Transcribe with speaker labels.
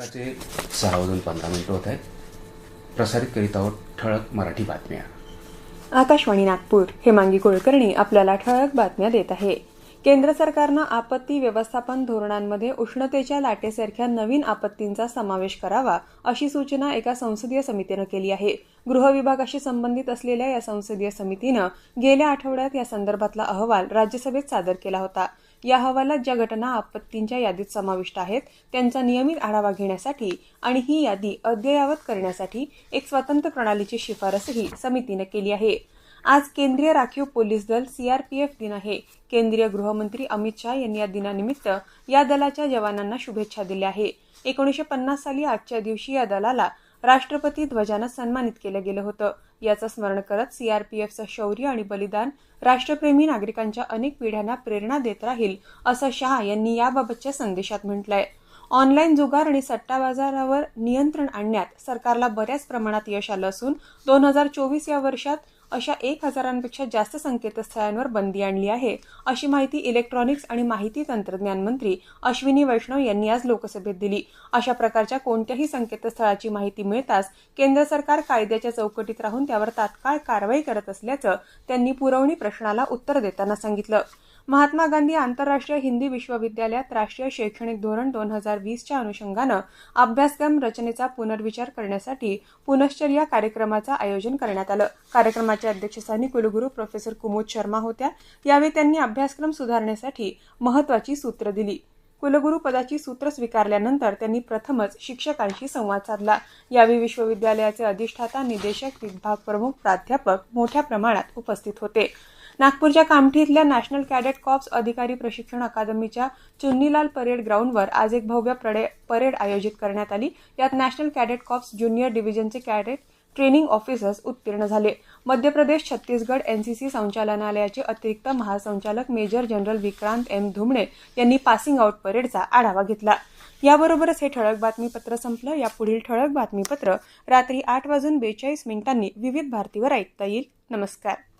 Speaker 1: सहा वाजून पंधरा मिनिटं होत आहेत. प्रसारित करीत आहोत ठळक मराठी बातम्या.
Speaker 2: आकाशवाणी नागपूर हेमांगी कुलकर्णी आपल्याला ठळक बातम्या देत आहे. केंद्र सरकारनं आपत्ती व्यवस्थापन धोरणांमध्ये उष्णतेच्या लाटेसारख्या नवीन आपत्तींचा समावेश करावा अशी सूचना एका संसदीय समितीनं केली आहे. गृह विभागाशी संबंधित असलेल्या या संसदीय समितीनं गेल्या आठवड्यात या संदर्भातला अहवाल राज्यसभेत सादर केला होता. या अहवालात ज्या घटना आपत्तींच्या यादीत समाविष्ट आहेत त्यांचा नियमित आढावा घेण्यासाठी आणि ही यादी अद्ययावत करण्यासाठी एक स्वतंत्र प्रणालीची शिफारसही समितीनं केली आहे. आज केंद्रीय राखीव पोलीस दल सीआरपीएफ दिन आहे. केंद्रीय गृहमंत्री अमित शाह यांनी या दिनानिमित्त या दलाच्या जवानांना शुभेच्छा दिल्या आहे एकोणीसशे पन्नास साली आजच्या दिवशी या दलाला राष्ट्रपती ध्वजानं सन्मानित केलं गेलं होतं. याचं स्मरण करत सीआरपीएफचं शौर्य आणि बलिदान राष्ट्रप्रेमी नागरिकांच्या अनेक पिढ्यांना प्रेरणा देत राहील असं शहा यांनी याबाबतच्या संदेशात म्हटलंय. ऑनलाईन जुगार आणि सट्टा बाजारावर नियंत्रण आणण्यात सरकारला बऱ्याच प्रमाणात यश आलं असून दोन हजार चोवीस या वर्षात अशा एक हजारांपेक्षा जास्त संकेतस्थळांवर बंदी आणली आहे. अशी माहिती इलेक्ट्रॉनिक्स आणि माहिती तंत्रज्ञान मंत्री अश्विनी वैष्णव यांनी आज लोकसभेत दिली. अशा प्रकारच्या कोणत्याही संकेतस्थळाची माहिती मिळताच केंद्र सरकार कायद्याच्या चौकटीत राहून त्यावर तात्काळ कारवाई करत असल्याचं त्यांनी पुरवणी प्रश्नाला उत्तर देताना सांगितलं. महात्मा गांधी आंतरराष्ट्रीय हिंदी विश्वविद्यालयात राष्ट्रीय शैक्षणिक धोरण दोन हजार वीसच्या अनुषंगानं अभ्यासक्रम रचनेचा पुनर्विचार करण्यासाठी पुनश्चर या कार्यक्रमाचं आयोजन करण्यात आलं. कार्यक्रमाच्या अध्यक्षस्थानी कुलगुरू प्रोफेसर कुमोद शर्मा होत्या. यावेळी त्यांनी अभ्यासक्रम सुधारण्यासाठी महत्वाची सूत्र दिली. कुलगुरू पदाची सूत्र स्वीकारल्यानंतर त्यांनी प्रथमच शिक्षकांशी संवाद साधला. यावेळी विश्वविद्यालयाचे अधिष्ठाता निदेशक विभाग प्रमुख प्राध्यापक मोठ्या प्रमाणात उपस्थित होते. नागपूरच्या कामठी इथल्या नॅशनल कॅडेट कॉप्स अधिकारी प्रशिक्षण अकादमीच्या चुन्नीलाल परेड ग्राउंडवर आज एक भव्य प्रडे- परेड आयोजित करण्यात आली. यात नॅशनल कॅडेट कॉप्स ज्युनियर डिव्हिजनचे कॅडेट ट्रेनिंग ऑफिसर्स उत्तीर्ण झाले. मध्य प्रदेश छत्तीसगड एनसीसी संचालनालयाचे अतिरिक्त महासंचालक major general Vikrant M Dhumne यांनी पासिंग आउट परेडचा आढावा घेतला. याबरोबरच हे ठळक बातमीपत्र संपलं. या पुढील ठळक बातमीपत्र रात्री आठ वाजून बेचाळीस मिनिटांनी विविध भारतीवर ऐकता येईल. नमस्कार.